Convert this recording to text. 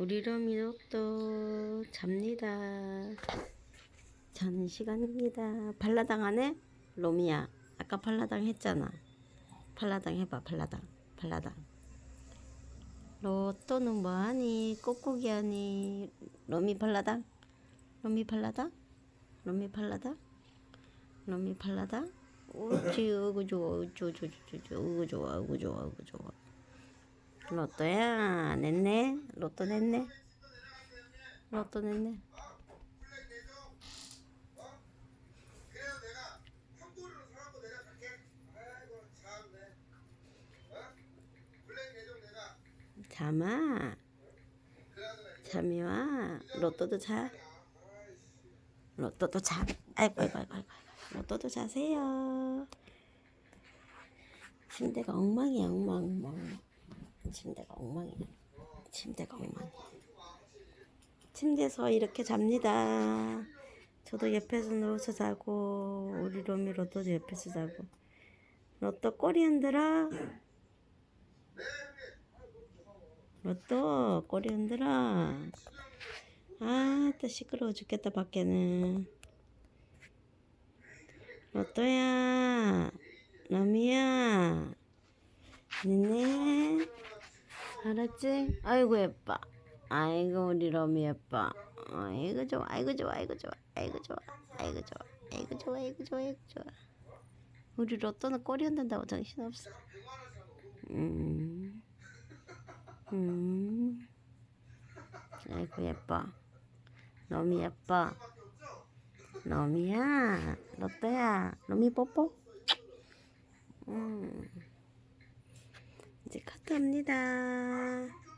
우리 로미도 또 잡니다. 자는 시간입니다. 발라당 하네? 로미야. 아까 발라당 했잖아. 발라당 해봐, 발라당. 발라당. 로또는 뭐하니? 꼬꼬기 하니? 로미 발라당? 로미 발라당? 로미 발라당? 로미 발라당? 옳지, 어구 좋아, 어구 좋아, 좋아, 좋아, 어구 좋아, 어구 좋아. 로또야, 냈네? 로또 냈네? 로또 냈네? 잠아. 잠이 와. 로또도 자. 로또도 자. 아이고, 아이고, 아이고, 아이고. 로또도 자세요. 침대가 엉망이야, 엉망, 엉망. 침대가 엉망이야. 침대가 엉망이야. 침대에서 이렇게 잡니다. 저도 옆에서 누워서 자고, 우리 로미 로또도 옆에서 자고. 로또 꼬리 흔들어. 로또 꼬리 흔들어. 아, 또 시끄러워 죽겠다, 밖에는. 로또야, 러미야. 니네. 알았지? 아이고, 예뻐. 아이고, 우리 러미 예뻐. 아이고, 좋아, 아이고, 좋아, 아이고, 좋아, 아이고, 좋아, 아이고, 좋아, 아이고, 좋아, 아이고, 좋아, 아이고, 좋아. 우리 로또는 꼬리 흔든다고 정신 없어. 음. 음. 아이고 예뻐. 너무 예뻐. 너미야, 로또야, 너미 뽀뽀. 음. 축하합니다.